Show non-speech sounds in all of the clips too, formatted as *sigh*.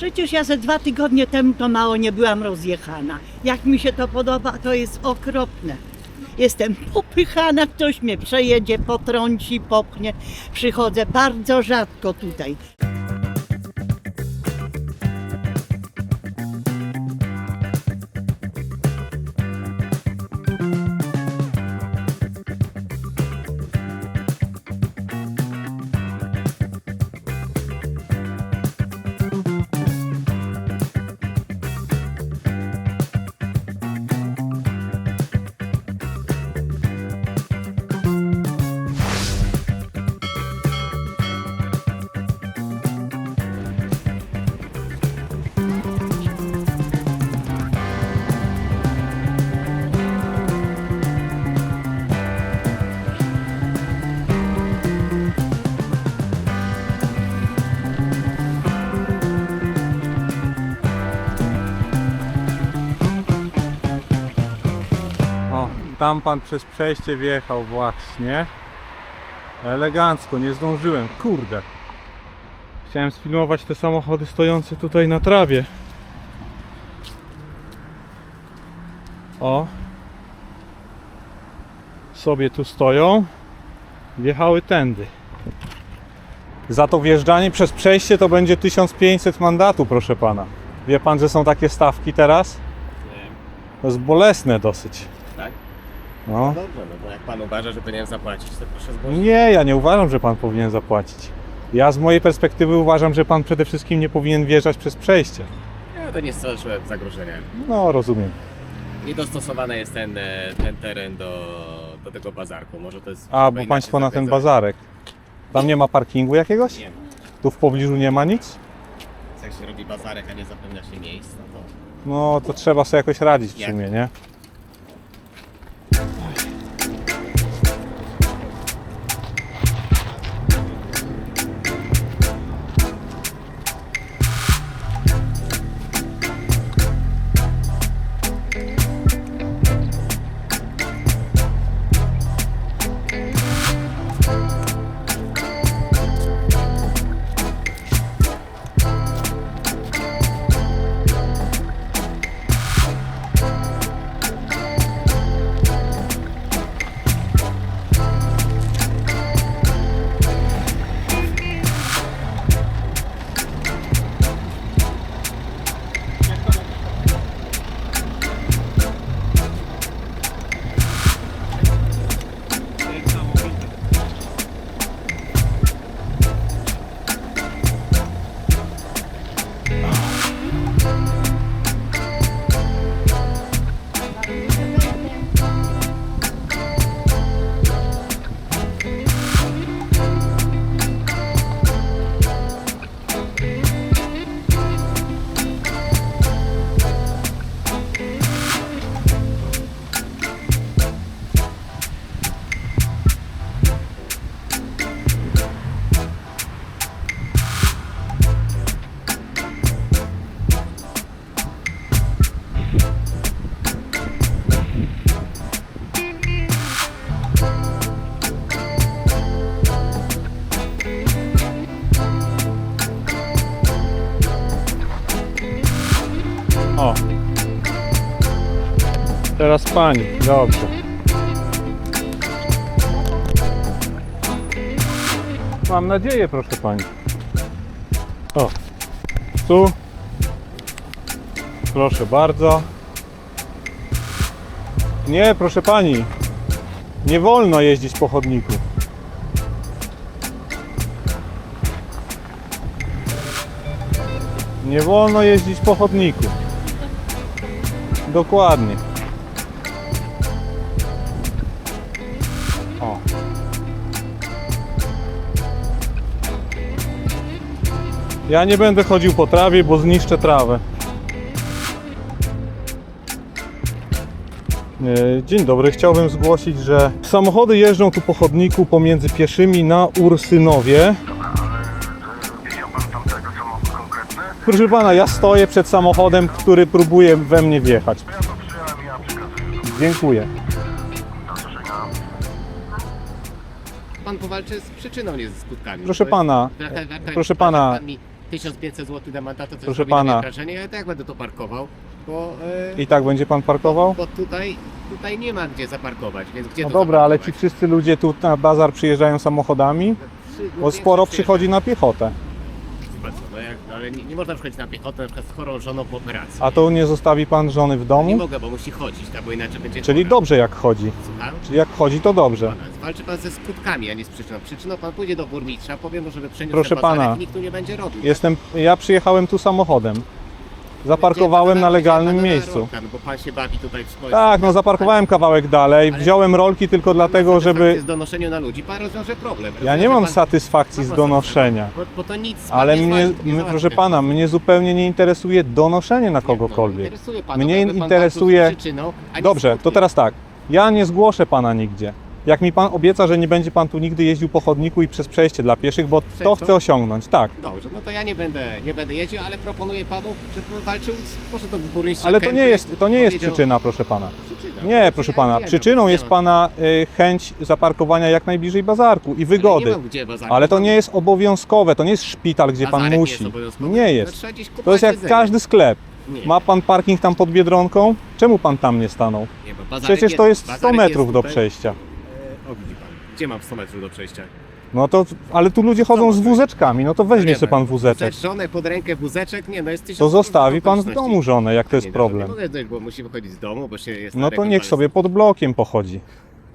Przecież ja ze dwa tygodnie temu to mało nie byłam rozjechana. Jak mi się to podoba, to jest okropne. Jestem popychana, ktoś mnie przejedzie, potrąci, popchnie. Przychodzę bardzo rzadko tutaj. Tam pan przez przejście wjechał właśnie. Elegancko, nie zdążyłem, kurde. Chciałem sfilmować te samochody stojące tutaj na trawie. O. Sobie tu stoją. Wjechały tędy. Za to wjeżdżanie przez przejście to będzie 1500 mandatu, proszę pana. Wie pan, że są takie stawki teraz? To jest bolesne dosyć. Tak? No. Dobrze, no bo jak pan uważa, że powinien zapłacić, to proszę zgłosić. Nie, ja nie uważam, że pan powinien zapłacić. Ja z mojej perspektywy uważam, że pan przede wszystkim nie powinien wjeżdżać przez przejście. Nie, to nie jest coś zagrożenia. No, rozumiem. Niedostosowany jest ten, e, ten teren do, do tego bazarku. Może to jest. A, bo państwo na ten bazarek. Tam nie ma parkingu jakiegoś? Nie. Tu w pobliżu nie ma nic? Jak się robi bazarek, a nie zapewnia się miejsc, no to. No, to trzeba sobie jakoś radzić w Jak? sumie, nie? O. Teraz pani, dobrze. Mam nadzieję, proszę pani. O. Tu. Proszę bardzo. Nie, proszę pani. Nie wolno jeździć po chodniku. Nie wolno jeździć po chodniku. Dokładnie. O. Ja nie będę chodził po trawie, bo zniszczę trawę. E, Dzień dobry, chciałbym zgłosić, że samochody jeżdżą tu po chodniku pomiędzy pieszymi na Ursynowie. Proszę pana, ja stoję przed samochodem, który próbuje we mnie wjechać. Ja to przyjąłem i ja przekazuję. Dziękuję. Pan powalczy z przyczyną, nie ze skutkami. Proszę jest- pana, Trochę- trochę- proszę pana, pan mi 1500 zł na to Proszę pana. wrażenie, ja tak będę to parkował, bo, e, I tak będzie pan parkował? bo tutaj, tutaj nie ma gdzie zaparkować, więc gdzie No to dobra, ale ci zaparkować? wszyscy ludzie tu na bazar przyjeżdżają samochodami, Przy- bo no, sporo przychodzi na piechotę. No jak, ale nie, nie można przychodzić na piechotę, na przykład z chorą żoną po operacji. A to nie zostawi pan żony w Nie domu? mogę, bo musi chodzić, tak, bo inaczej będzie Czyli chora. dobrze jak chodzi. Słucham? Czyli jak chodzi to dobrze. Pana, Walczy pan ze skutkami, a nie z przyczyną. Przyczyną pan pójdzie do burmistrza, powie mu, żeby przeniósł Proszę ten bazarek pana. nikt tu nie będzie robił. Jestem, ja przyjechałem tu samochodem. Zaparkowałem na legalnym miejscu. No bo pan się bawi tutaj w swoim... Tak, no zaparkowałem kawałek dalej, Ale- wziąłem rolki tylko dlatego, żeby... Z donoszeniu na ludzi, pan rozwiąże problem. Ja nie Rozwiąże mam pan- satysfakcji z donoszenia. Bo, bo to nic pan Ale nie mnie, załatwi, nie my, załatwi proszę pana, mnie zupełnie nie interesuje donoszenie na Nie, kogokolwiek. No, interesuje pana, Mnie jakby pan interesuje- walczył z przyczyną, a nie Dobrze, to skutkiem. teraz tak. Ja nie zgłoszę pana nigdzie. Jak mi pan obieca, że nie będzie pan tu nigdy jeździł po chodniku i przez przejście dla pieszych, bo to chcę osiągnąć. Tak. Dobrze, no to ja nie będę, nie będę jeździł, ale proponuję panu, żeby pan walczył z, może to burmistrza Ale to nie Kępy jest, to nie jest powiedział- przyczyna, proszę pana. Przyczyna. Nie, proszę Ja pana. wiem, Przyczyną jest pana y, chęć zaparkowania jak najbliżej bazarku i Ale wygody. nie mam gdzie bazarku. Ale to nie jest obowiązkowe, to nie jest szpital, gdzie pan Bazarek musi. Nie, jest obowiązkowy. Nie No, jest. trzeba gdzieś To kupować jest jak jedzenie. każdy sklep. Nie, Ma pan parking tam pod Biedronką? Czemu pan tam nie stanął? nie, bo bazarek Przecież to jest 100 bazarek metrów do tutaj. przejścia. E, O, widzi pan. Gdzie mam 100 metrów do przejścia? No to, ale tu ludzie chodzą z wózeczkami, no to weźmie sobie pan wózeczek. Żonę pod rękę, wózeczek? Nie, no jest tysiąc To zostawi pan w domu żonę, jak to jest Nie, problem. Nie mogę dojść, bo musi wychodzić z domu, bo się jest No to niech sobie pod blokiem pochodzi.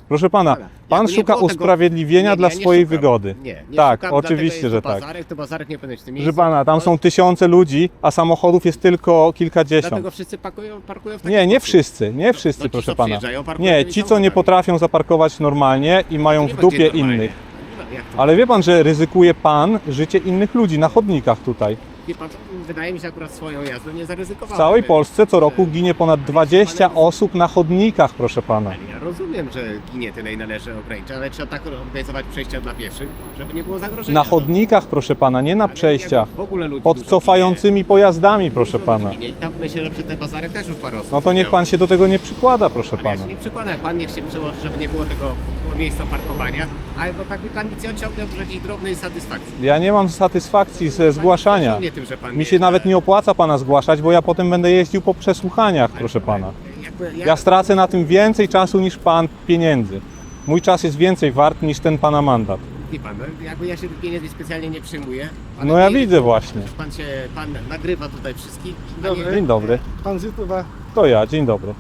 Proszę pana, Dobra. pan nie szuka było tego- usprawiedliwienia Nie, dla ja nie swojej szukam. wygody. Nie, nie Tak, szukam, oczywiście, że to tak. Bazarek, to bazarek nie powinien być w tym Proszę miejscu. pana, tam No, są tysiące ludzi, a samochodów jest tylko kilkadziesiąt. Dlatego wszyscy pakują, parkują w taki Nie, nie sposób. wszyscy, nie wszyscy, No ci, proszę co pana. przyjeżdżają, parkują Nie, tymi ci, co nie samochodami. potrafią zaparkować normalnie i mają Nie w ma dupie gdzie normalnie. innych. Nie ma, jak to? Ale wie pan, że ryzykuje pan życie innych ludzi na chodnikach tutaj. Wie pan, co? wydaje mi się akurat swoją jazdą nie W zaryzykowałem. całej Polsce co roku ginie ponad 20 osób na chodnikach, proszę pana. Ale Ja rozumiem, że ginie tyle i należy ograniczyć, ale trzeba tak organizować przejścia dla pieszych, żeby nie było zagrożenia. Na chodnikach, proszę pana, nie na Ale przejściach. jak W ogóle ludzi Pod dużo cofającymi pojazdami, proszę ginie. pana. Ginie. I tam myślę, że przy bazarek też już parę osób No to niech pan się do tego nie przykłada, proszę pana. się nie przykładam, pan niech się przyłoży, żeby nie było tego miejsca parkowania, ale bo tak mi pan nic nie ociągnął do jakiejś drobnej satysfakcji. Ja nie mam satysfakcji ze zgłaszania. Nie tym, że pan Mi się nawet nie opłaca pana zgłaszać, bo ja potem będę jeździł po przesłuchaniach, proszę pana. Jakby, Ja stracę na tym więcej czasu niż pan pieniędzy. Mój czas jest więcej wart niż ten pana mandat. Wie pan, no, jakby ja się tych pieniędzy specjalnie nie przyjmuję. ale No ja nie- widzę właśnie. Pan się, pan nagrywa tutaj wszystkich. a nie- Dzień dobry. Pan z YouTube'a? To ja, dzień dobry.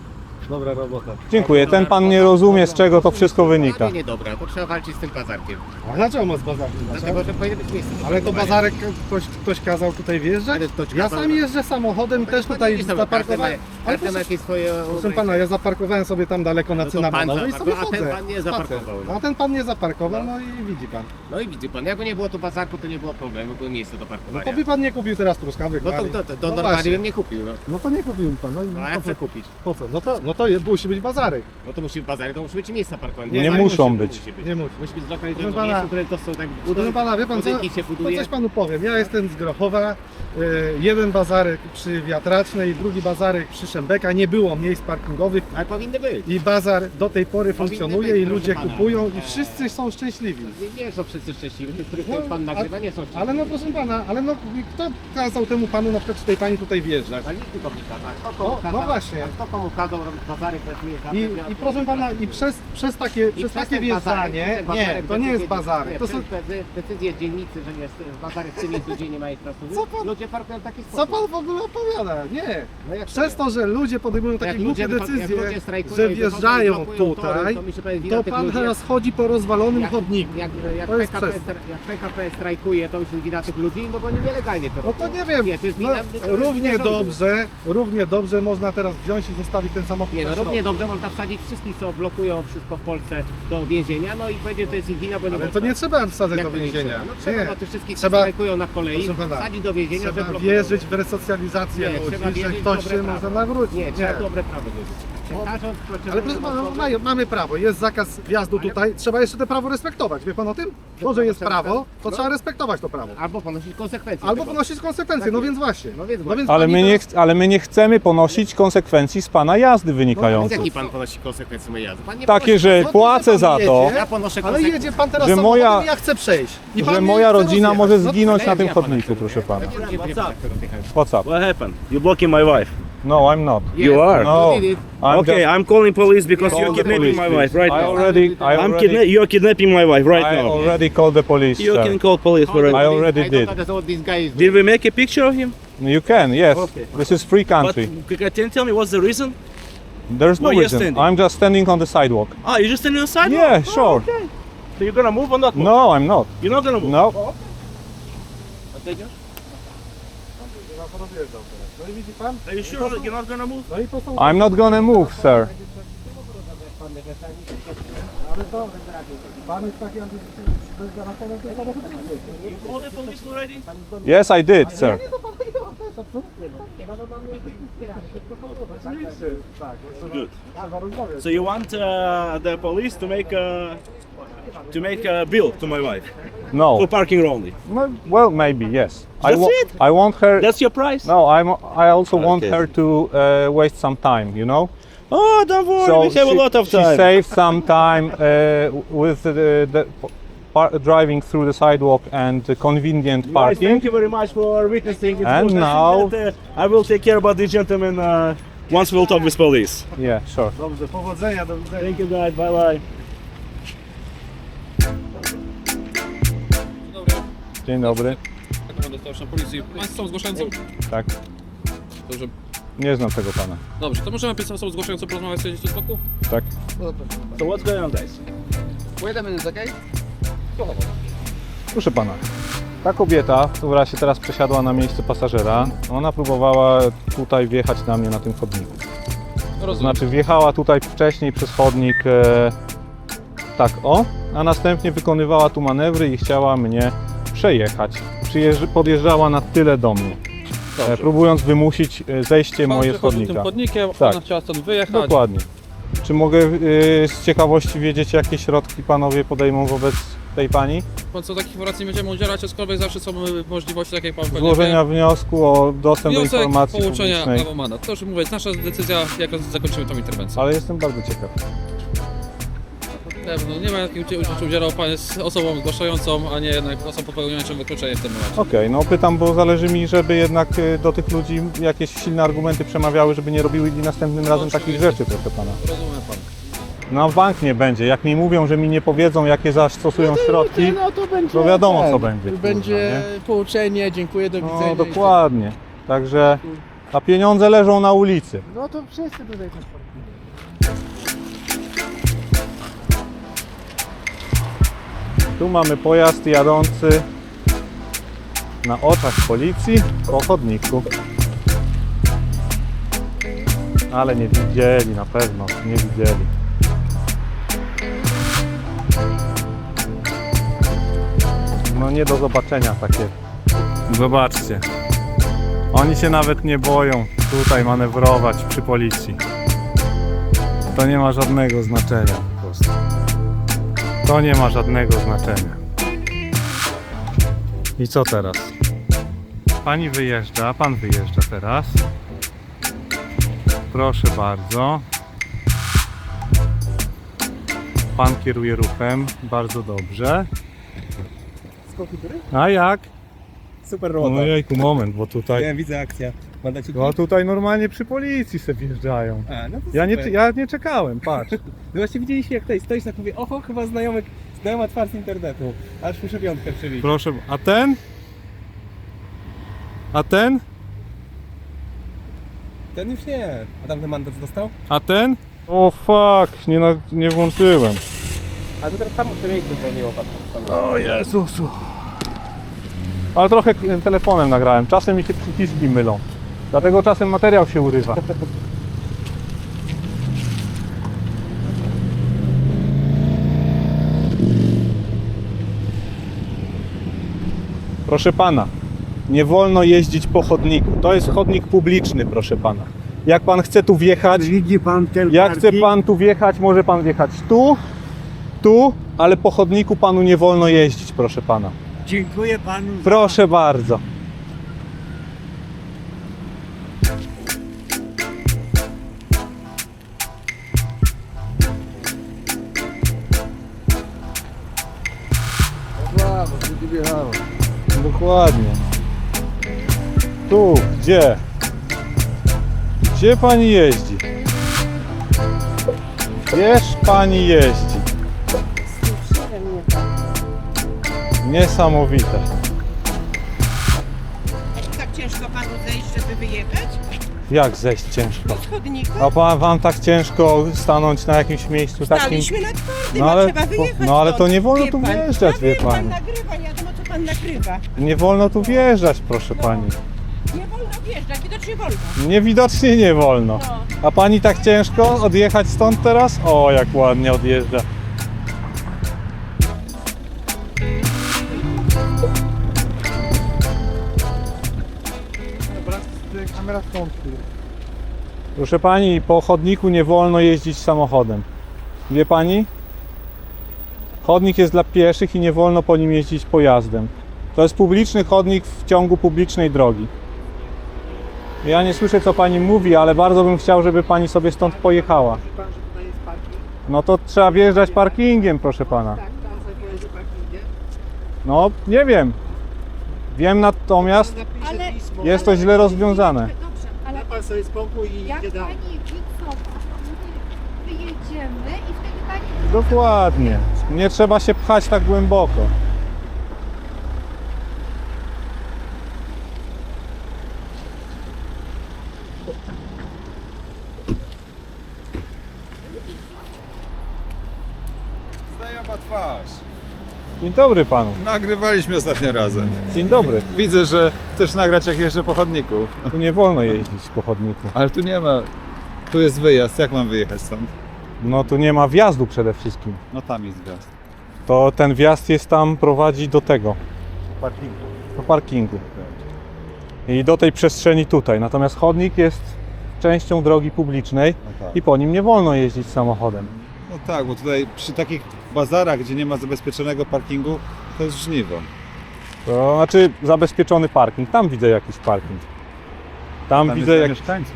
Dobra robota. Dziękuję. Ten pan nie rozumie, z czego to wszystko wynika. Dla mnie niedobra, bo trzeba walczyć z tym bazarkiem. A dlaczego ma z bazarkiem? Dlatego, że powinien być miejsce. do Ale to parkowania. bazarek ktoś, ktoś kazał tutaj wjeżdżać? Ale ktoś Ja kazał- sam jeżdżę samochodem, też tutaj nie każdy ma, zaparkowałem. Ale każdy ma proszę, jakieś swoje... proszę pana, ja zaparkowałem sobie tam daleko na No to cynamonowej i sobie zaparkował, a ten chodzę. pan nie zaparkował. A ten pan nie zaparkował, no i widzi pan. No i widzi pan, jakby nie było tu bazarku, to nie było problemu, było miejsce do No parkowania. to by pan nie kupił teraz truskawek. No to, to, to, to No normalnie właśnie. bym nie kupił, no. No to nie kupił pan. No, i No a ja po, chcę co, kupić. po co? No to, no to je, musi być bazarek. No to musi być bazarek, to musi być miejsca parkowania. Nie muszą musi- być. Musi być. Nie musi. Musi być Proszę zlokalizowane pana- miejsce, które to są tak Proszę pana, wie pan co? budynki się To buduje. coś panu powiem. Ja jestem z Grochowa. y, Jeden bazarek przy Wiatracznej, drugi bazarek przy Szembeka. Nie było miejsc parkingowych. Ale powinny być. I bazar do tej pory Powinny funkcjonuje być, i proszę ludzie pana. kupują i wszyscy są szczęśliwi. Nie, nie są wszyscy szczęśliwi, tych, których No, pan a- nagrywa, nie są szczęśliwi. Ale no proszę pana, ale no kto kazał temu panu na przykład czy tej pani tutaj wjeżdżać? Ale nikt tylko nie kaza. Kto No, komu no kazał- właśnie. a Kto komu kazał robić bazary, pracuje za I, I proszę pana, i przez, przez takie, przez takie wjeżdżanie, nie, to nie jest nie, to są, decyzje dzielnicy, że jest bazarek w tym miejscu, gdzie nie ma infrastruktury. Co pan- Ludzie parkują w taki co sposób. pan w ogóle opowiada? Nie, No jak przez to, że ludzie podejmują Jak takie głupie decyzje, że wjeżdżają tutaj, to pan teraz chodzi po rozwalonym chodniku. Jak, jak, To jest PKP, stra- jak PKP strajkuje, to już jest wina tych ludzi, no bo oni nielegalnie to No to robią. nie wiem, Nie, to jest no, wina, to jest równie wina rządu. dobrze, równie dobrze można teraz wziąć i zostawić ten samochód Nie, no równie dobrze można wsadzić wszystkich, co blokują wszystko w Polsce do więzienia, no i powiedzieć, że to jest ich wina, bo nie Ale to nie trzeba wsadzać Jak do to nie więzienia. trzeba? No trzeba, Nie, no tych wszystkich, Trzeba- co strajkują na kolei, Proszę pana, wsadzić do więzienia, że trzeba blokują. wierzyć w resocjalizację Nie, trzeba ludzi, że wierzyć w ktoś dobre się prawo. może nawrócić. Nie, trzeba dobre prawo wierzyć. Ale proszę pana, no, mają- mamy prawo, jest zakaz wjazdu tutaj, trzeba jeszcze to prawo respektować, wie pan o tym? To, że jest prawo, to trzeba respektować to prawo. Albo ponosić konsekwencje. Albo tego. ponosić konsekwencje, no więc właśnie. No więc No więc Ale pani my, nie, ch- ale my nie chcemy ponosić konsekwencji z pana jazdy Więc wynikających. jaki pan ponosi konsekwencje mojej jazdy? Pan nie Takie, ponosi że No płacę pan za to, jedzie, Ja ponoszę Ale konsekwencje. jedzie pan teraz Że moja- i ja chcę przejść. I pan że mnie moja chce rodzina rozjechać. może No to zginąć na tym chodniku, proszę pana. What's up? What happened? You blocking my wife. No, I'm not. You are? No, You did it. I'm okay, just- I'm calling police because Call you're the kidnapping police, my wife please. right I now. already, I I'm already, kidna- you're kidnapping my wife right I now. already called the police, You sir. can call police for Call it. the I police. already I don't did. understand what this guy is Did we make a picture of him? You can, yes. Okay. This is free But country. c- can you tell me what's the reason? There's no Why you reason. standing? I'm just standing on the sidewalk. Ah, you're just standing on the sidewalk? Yeah, Oh, sure. okay. So you're gonna move or not move? No, I'm not. You're not gonna move? No. Okay, Are you sure that you're not gonna move? I'm not gonna move, sir. You called the police already? Yes, I did, sir. Good. So you want uh, the police to make a to make a bill to my wife no. for parking only? Well, maybe yes. I, That's wa- it? I want her. That's your price? No, I'm. I also want Okay. her to uh, waste some time. You know. Oh, don't worry. we have she, a lot of time. she time. saved some time uh, with the, the par- driving through the sidewalk and the convenient Guys, parking. thank you very much for witnessing. It's And good. I now- that, uh, I will take care about this gentleman uh, once we'll talk with police. Yeah, sure. Dobrze, powodzenia, do widzenia. Thank you guys. Bye bye. Dzień dobry. Komendant starszy policji. Państwo są zgłaszającą? Tak. Dobrze. Nie znam tego pana. Dobrze, to możemy pisać osobą zgłaszającą porozmawiać z boku? Tak. So what's going on, guys? Wait a minute, okay? Proszę pana. Ta kobieta, która się teraz przesiadła na miejsce pasażera, ona próbowała tutaj wjechać na mnie na tym chodniku. To Rozumiem. znaczy wjechała tutaj wcześniej przez chodnik e, tak o, a następnie wykonywała tu manewry i chciała mnie przejechać. Przyjeżdż- podjeżdżała na tyle do mnie, e, Dobrze. próbując wymusić e, zejście Pan moje z chodnika. tym chodnikiem, Tak. ona chciała stąd wyjechać. Dokładnie. Czy mogę e, z ciekawości wiedzieć, jakie środki panowie podejmą wobec tej pani? Pan co takich informacji nie będziemy udzielać, aczkolwiek zawsze są możliwości, tak jak pan Złożenia wniosku o wie. dostęp do Wniosek, informacji połączenia publicznej. albo mandat. To już mówię, jest nasza decyzja, jak zakończymy tą interwencję. Ale jestem bardzo ciekaw. Nie, no, nie ma jakiej udziału udzielał pan jest osobą zgłaszającą, a nie jednak osobą popełniającą wykluczenie w tym momencie. Okej, no pytam, bo zależy mi, żeby jednak y, do tych ludzi jakieś silne argumenty przemawiały, żeby nie robili następnym razem takich oczywiście. rzeczy, proszę pana. Rozumiem pan. Na bank nie będzie. Jak mi mówią, że mi nie powiedzą, jakie zastosują środki, No to będzie. to wiadomo, co będzie, kurwa, Będzie nie? pouczenie, dziękuję, do widzenia. no i dokładnie. Także, a pieniądze leżą na ulicy. No to wszyscy tutaj też. Tu mamy pojazd jadący na oczach policji po chodniku. Ale nie widzieli na pewno, nie widzieli. No nie do zobaczenia takie. Zobaczcie. Oni się nawet nie boją tutaj manewrować przy policji. To nie ma żadnego znaczenia po prostu. To nie ma żadnego znaczenia. I co teraz? Pani wyjeżdża, pan wyjeżdża teraz. Proszę bardzo. Pan kieruje ruchem, bardzo dobrze. A jak? Super No robota. jejku, moment, bo tutaj... Ja widzę akcja. Mandaciki? No tutaj normalnie przy policji se wjeżdżają. A, no to Ja nie, super. ja nie czekałem, patrz. *laughs* No właśnie widzieliście jak tutaj stoisz, tak mówię, oho, chyba znajomy, znajoma twarz z internetu. Aż muszę piątkę przywieźć. Proszę, a ten? A ten? Ten już nie. A tamten mandat dostał? A ten? O fuck, nie, na, nie włączyłem. A to teraz tam w tym miejscu dzwoniło pan. O Jezusu. Ale trochę telefonem nagrałem. Czasem mi się przyciski mylą. Dlatego czasem materiał się urywa. Proszę pana, nie wolno jeździć po chodniku. To jest chodnik publiczny, proszę pana. Jak pan chce tu wjechać, Widzi pan ten jak chce parking? pan tu wjechać, może pan wjechać tu, tu, ale po chodniku panu nie wolno jeździć, proszę pana. Dziękuję panu. za- Proszę bardzo. Dokładnie. Tu, gdzie? Gdzie pani jeździ? Gdzież pani jeździ? Niesamowite. Tak ciężko panu zejść, żeby wyjechać? Jak zejść ciężko? A pan, wam tak ciężko stanąć na jakimś miejscu takim? Staliśmy na twardym, No ale, trzeba wyjechać no ale to stąd. nie wolno Wie tu pan? wjeżdżać, wie pani. nagrywa, nagrywa. Nie wolno tu wjeżdżać, proszę pani. Nie wolno wjeżdżać, widocznie wolno. Niewidocznie nie wolno. A pani tak ciężko odjechać stąd teraz? O, jak ładnie odjeżdża. Proszę pani, po chodniku nie wolno jeździć samochodem. Wie pani? Chodnik jest dla pieszych i nie wolno po nim jeździć pojazdem. To jest publiczny chodnik w ciągu publicznej drogi. Ja nie słyszę co pani mówi, ale bardzo bym chciał, żeby pani sobie stąd pojechała. Pan, że tutaj jest parking? No to trzeba wjeżdżać parkingiem, proszę pana. Tak. No, nie wiem. Wiem natomiast, jest to źle rozwiązane. Dobrze, ale Da pan sobie spokój i jak idzie dalej. pani my wyjedziemy i wtedy pani Dokładnie. Nie trzeba się pchać tak głęboko. Znajoma twarz. Dzień dobry panu. Nagrywaliśmy ostatnio razem. Dzień dobry. Widzę, że chcesz nagrać jak jeszcze po chodniku. Tu nie wolno jeździć po chodniku. Ale tu nie ma. Tu jest wyjazd. Jak mam wyjechać stąd? No tu nie ma wjazdu przede wszystkim. No tam jest wjazd. To ten wjazd jest tam, prowadzi do tego, Parkingu. do parkingu. I do tej przestrzeni tutaj. Natomiast chodnik jest częścią drogi publicznej No tak. i po nim nie wolno jeździć samochodem. No tak, bo tutaj przy takich bazarach, gdzie nie ma zabezpieczonego parkingu, to jest żniwo. To znaczy zabezpieczony parking. Tam widzę jakiś parking. Tam, widzę jak... mieszkańców.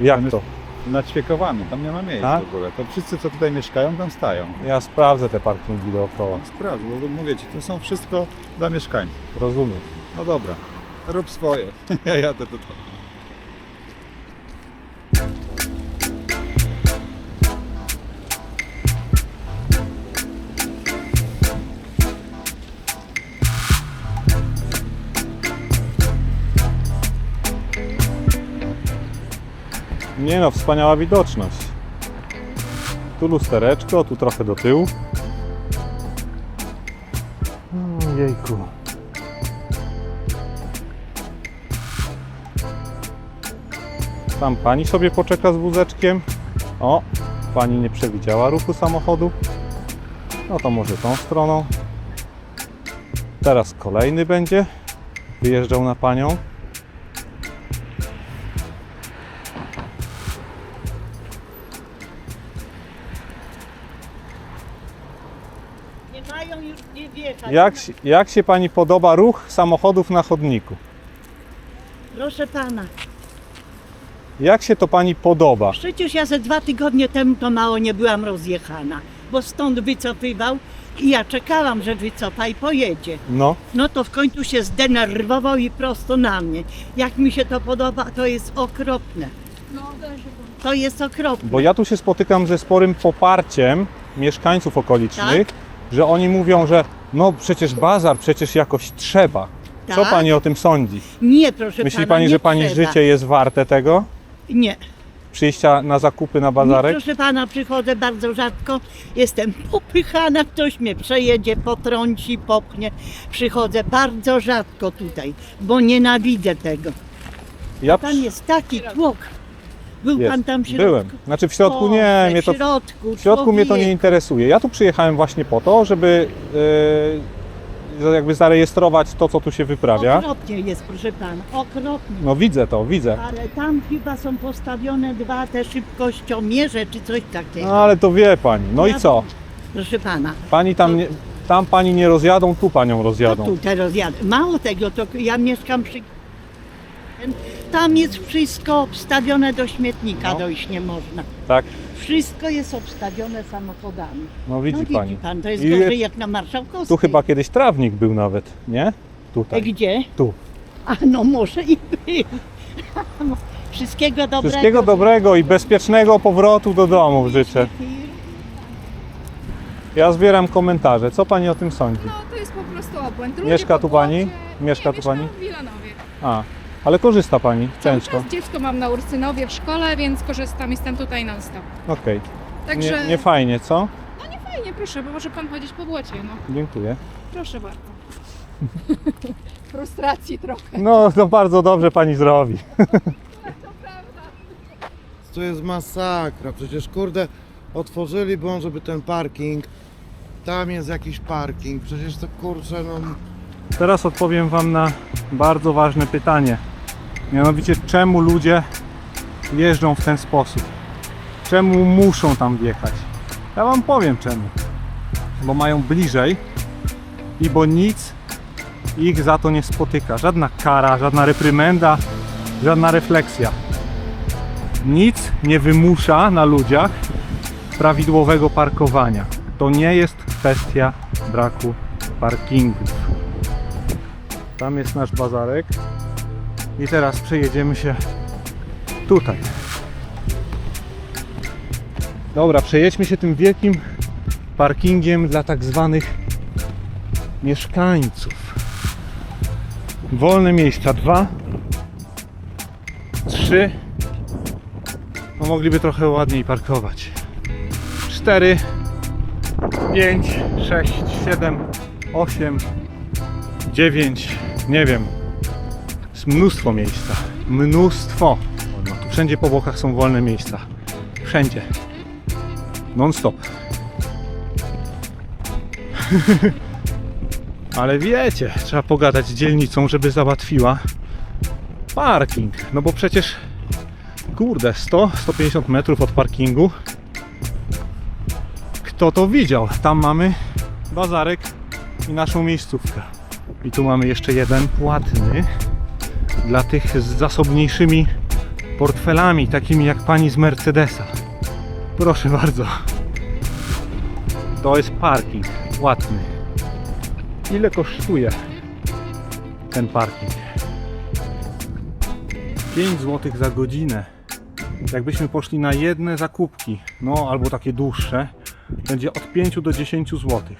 Jak to? Nad świekowami, tam nie ma miejsc Tak? w ogóle. To wszyscy, co tutaj mieszkają, tam stają. Ja sprawdzę te parkingi dookoła. Sprawdź, bo mówię Ci, to są wszystko dla mieszkańców. Rozumiem. No dobra, rób swoje. *laughs* Ja jadę do domu. Nie no, wspaniała widoczność. Tu lustereczko, tu trochę do tyłu. Mm, Jejku. Tam pani sobie poczeka z wózeczkiem. O, pani nie przewidziała ruchu samochodu. No to może tą stroną. Teraz kolejny będzie wyjeżdżał na panią. Jak, się- jak się pani podoba ruch samochodów na chodniku? Proszę pana, Jak się to pani podoba? przecież ja ze dwa tygodnie temu to mało nie byłam rozjechana, bo stąd wycofywał i ja czekałam, że wycofa i pojedzie. No, No to w końcu się zdenerwował i prosto na mnie. Jak mi się to podoba, to jest okropne. no To jest okropne. bo ja tu się spotykam ze sporym poparciem mieszkańców okolicznych, że oni mówią, że no przecież bazar, przecież jakoś trzeba. Co Tak? pani o tym sądzi? Nie, proszę Myśli pana, pani, nie że pani trzeba. życie jest warte tego? Nie. Przyjścia na zakupy na Nie, bazarek? proszę pana, przychodzę bardzo rzadko. Jestem popychana, ktoś mnie przejedzie, potrąci, popchnie. Przychodzę bardzo rzadko tutaj, bo nienawidzę tego. Ja Tam jest taki tłok. Był Jest. pan tam w środku? byłem. Znaczy w środku O, nie, w mnie to środku, W środku mnie to nie interesuje. Ja tu przyjechałem właśnie po to, żeby jakby zarejestrować to, co tu się wyprawia. Okropnie jest, proszę pana, okropnie. No widzę to, widzę. Ale tam chyba są postawione dwa te szybkościomierze czy coś takiego. No ale to wie pani. No i Ja- co? Proszę pana, Pani tam nie, tam pani nie rozjadą, tu panią to rozjadą. tu teraz jadę. Mało tego, to ja mieszkam przy... Tam jest wszystko obstawione do śmietnika, No. dojść nie można. Tak? Wszystko jest obstawione samochodami. No widzi no widzi pani. pan, to jest I gorzej jak na Marszałkowskiej. Tu chyba kiedyś trawnik był nawet, nie? E, Tutaj. Gdzie? Tu. A no może i był. *laughs* Wszystkiego dobrego. Wszystkiego dobrego i bezpiecznego powrotu do domu życzę. Ja zbieram komentarze. Co pani o tym sądzi? No to jest po prostu obłęd. Ludzie Mieszka po tu pani? Mieszka Nie, tu pani? mieszkam w Wilanowie. A, ale korzysta pani Cały często. czas dziecko mam na Ursynowie w szkole, więc korzystam, jestem tutaj non stop. Okej. Także Nie, nie fajnie, co? no nie fajnie, proszę, bo może pan chodzić po błocie, no. Dziękuję. Proszę bardzo. *laughs* Frustracji trochę. No, to bardzo dobrze pani zrobi. *laughs* To jest masakra, przecież kurde, otworzyli błąd, żeby ten parking, tam jest jakiś parking, przecież to kurczę, no... Teraz odpowiem Wam na bardzo ważne pytanie. Mianowicie, czemu ludzie jeżdżą w ten sposób? Czemu muszą tam wjechać? Ja Wam powiem czemu. Bo mają bliżej i bo nic ich za to nie spotyka. Żadna kara, żadna reprymenda, żadna refleksja. Nic nie wymusza na ludziach prawidłowego parkowania. To nie jest kwestia braku parkingów. Tam jest nasz bazarek. I teraz przejedziemy się tutaj. Dobra, przejedźmy się tym wielkim parkingiem dla tak zwanych mieszkańców. Wolne miejsca dwa, trzy. No mogliby trochę ładniej parkować. Cztery, pięć, sześć, siedem, osiem, 9, nie wiem. Jest mnóstwo miejsca. Mnóstwo. Wszędzie po bokach są wolne miejsca. Wszędzie. Non stop. *laughs* Ale wiecie, trzeba pogadać z dzielnicą, żeby załatwiła parking. No bo przecież, kurde, 100-150 metrów od parkingu. Kto to widział? Tam mamy bazarek i naszą miejscówkę. I tu mamy jeszcze jeden płatny dla tych z zasobniejszymi portfelami, takimi jak pani z Mercedesa. Proszę bardzo. To jest parking płatny. Ile kosztuje ten parking? 5 zł za godzinę. Jakbyśmy poszli na jedne zakupki, no albo takie dłuższe, będzie od 5 do 10 złotych.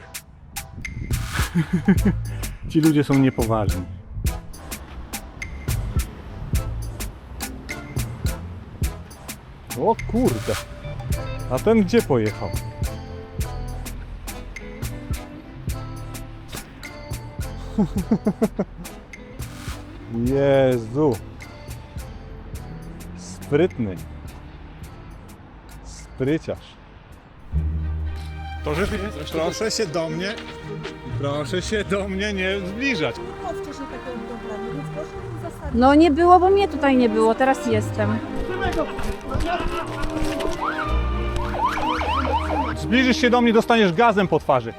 *laughs* Ci ludzie są niepoważni. O kurde. A ten gdzie pojechał? *laughs* Jezu. Sprytny. Spryciarz. Proszę, proszę się do mnie, proszę się do mnie nie zbliżać. No nie było, bo mnie tutaj nie było, teraz jestem. Zbliżysz się do mnie, dostaniesz gazem po twarzy.